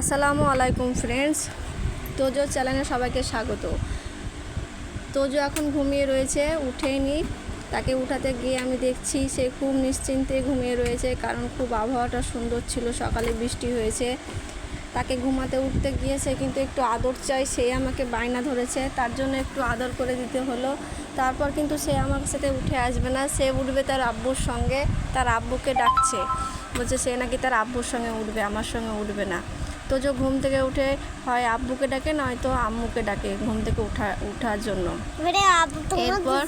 আসসালামু আলাইকুম ফ্রেন্ডস, তোজো চ্যানেলে সবাইকে স্বাগত। তোজো এখন ঘুমিয়ে রয়েছে উঠেইনি তাকে উঠাতে গিয়ে আমি দেখছি সে খুব নিশ্চিন্তে ঘুমিয়ে রয়েছে, কারণ খুব আবহাওয়াটা সুন্দর ছিল, সকালে বৃষ্টি হয়েছে। তাকে ঘুমাতে উঠতে গিয়ে সে কিন্তু একটু আদর চাই সে আমাকে বায়না ধরেছে, তার জন্য একটু আদর করে দিতে হলো। তারপর কিন্তু সে আমার সাথে উঠে আসবে না, সে উঠবে তার আব্বুর সঙ্গে, তার আব্বুকে ডাকছে। বলছে, সে নাকি তার আব্বুর সঙ্গে উঠবে, আমার সঙ্গে উঠবে না। তো যে ঘুম থেকে উঠে হয় আব্বুকে ডাকে নয়তো আম্মুকে ডাকে ঘুম থেকে উঠা উঠার জন্য। আবু এরপর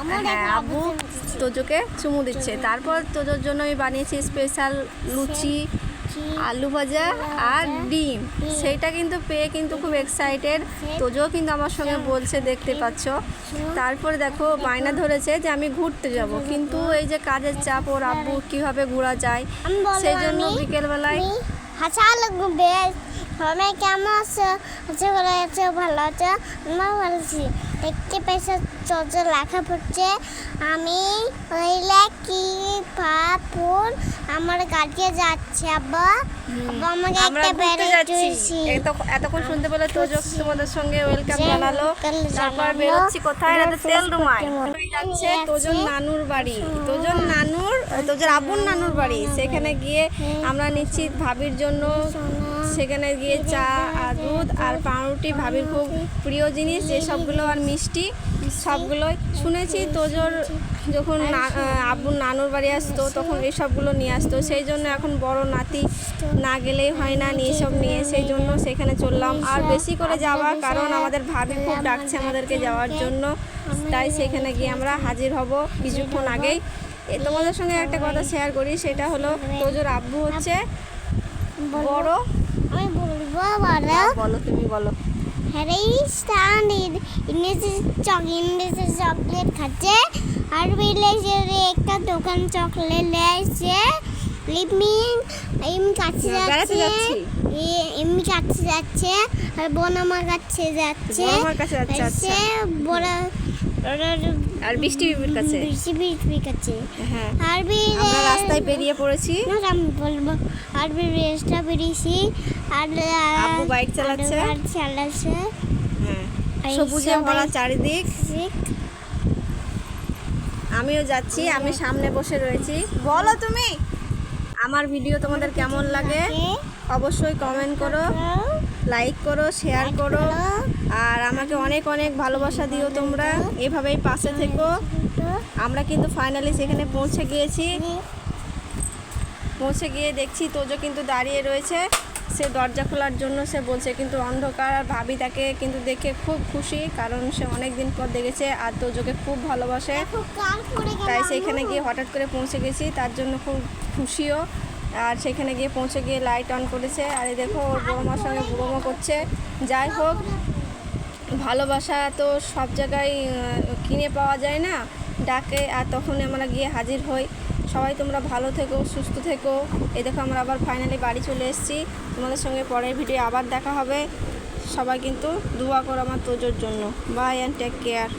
আমার হ্যাঁ দিচ্ছে। তোজোকে চুমু দিচ্ছে। তারপর তোজোর জন্য আমি বানিয়েছি স্পেশাল লুচি আলু ভাজা আর ডিম। সেইটা কিন্তু পেয়ে কিন্তু খুব এক্সাইটেড তোজো কিন্তু আমার সঙ্গে বলছে দেখতে পাচ্ছ? তারপরে দেখো বায়না ধরেছে যে আমি ঘুরতে যাব। কিন্তু এই যে কাজের চাপ ওর আব্বু কীভাবে ঘোরা যায় সেই জন্য বিকেলবেলায় হাসা লাগবে সবাই কেমন আছে? আছে ভালো আছে ভালো আছে আমরা ভালো আছি। দেখতে পেয়েছে চর্চা লেখা পড়ছে। আমি হইলে কি পাপুর আমার কাছে যাচ্ছে আব্বা। আমাকে একটা বেড়ে যাচ্ছি। এতক্ষণ শুনতে পেলে তোজো তোমাদের সঙ্গে ওয়েলকাম জানালো তারপর বেরোচ্ছি কোথায়? রাতে তেল Facebook যাচ্ছে তোজন নানুর বাড়ি। তোজন নানুর তোজন আবুর নানুর বাড়ি। সেখানে গিয়ে আমরা নিশ্চিত ভাবির জন্য। সেখানে গিয়ে চা আর দুধ আর পাউরুটি ভাবির খুব প্রিয় জিনিস যেসবগুলো আর মিষ্টি। সবগুলোই শুনেছি। তোজোর যখন আব্বুর নানুর বাড়ি আসতো তখন এই সবগুলো নিয়ে আসতো। সেই জন্য এখন বড় নাতি না গেলেই হয় না নিয়ে সব নিয়ে সেই জন্য সেখানে চললাম। আর বেশি করে যাওয়া কারণ আমাদের ভাবি খুব ডাকছে আমাদেরকে যাওয়ার জন্য। তাই সেখানে গিয়ে আমরা হাজির হব কিছুক্ষণ আগেই। তোমাদের সঙ্গে একটা কথা শেয়ার করি সেটা হলো তোজোর আব্বু হচ্ছে বড়। আমি বলব বলো। বলো। তুমি বলো হ্যারি স্টান ইংরেজি চক ইংরেজি চকলেট খাচ্ছে। আর ভিলেজের একটা দোকান চকলেট লেছে লিপমি এম কাছে যাচ্ছে। এমনি কাছে যাচ্ছে। আর বোন আমার কাছে যাচ্ছে। বড়মার কাছে যাচ্ছে, আচ্ছা। বড় আর বৃষ্টি বিবির কাছে। বেশি বেশি কাছে। হ্যাঁ। আমরা রাস্তায় বেরিয়ে পড়েছি। না আমি বলব আর রেস্টটা বেরিয়েছি। আর আব্বু বাইক চালাচ্ছে। আর চালাচ্ছে। হ্যাঁ। সবুজে ভরা চারিদিক। আমিও যাচ্ছি আমি সামনে বসে রয়েছি। বলো তুমি আমার ভিডিও তোমাদের কেমন লাগে? অবশ্যই কমেন্ট করো লাইক করো শেয়ার করো। আর আমাকে অনেক অনেক ভালোবাসা দিও তোমরা। এভাবেই পাশে থেকো। আমরা কিন্তু ফাইনালি সেখানে পৌঁছে গিয়েছি। পৌঁছে গিয়ে দেখছি তোজো কিন্তু দাঁড়িয়ে রয়েছে। সে দরজা খোলার জন্য সে বলছে, কিন্তু অন্ধকার। আর ভাবি তাকে কিন্তু দেখে খুব খুশি, কারণ সে অনেক দিন পর দেখেছে আর তোজোকে খুব ভালোবাসে। তাই সেখানে গিয়ে হঠাৎ করে পৌঁছে গেছি, তার জন্য খুব খুশিও। আর সেখানে গিয়ে পৌঁছে গিয়ে লাইট অন করেছে। আর দেখো, ওর বড়মার সঙ্গে বুড়োমা করছে। যাই হোক ভালোবাসা তো সব জায়গায় কিনে পাওয়া যায় না। ডাকে আর তখন আমরা গিয়ে হাজির হই। সবাই তোমরা ভালো থেকো, সুস্থ থেকো। এ দেখো আমরা আবার ফাইনালি বাড়ি চলে এসেছি। তোমাদের সঙ্গে পরের ভিডিও আবার দেখা হবে। সবাই কিন্তু দোয়া করো আমার তোজোর জন্য। By and take care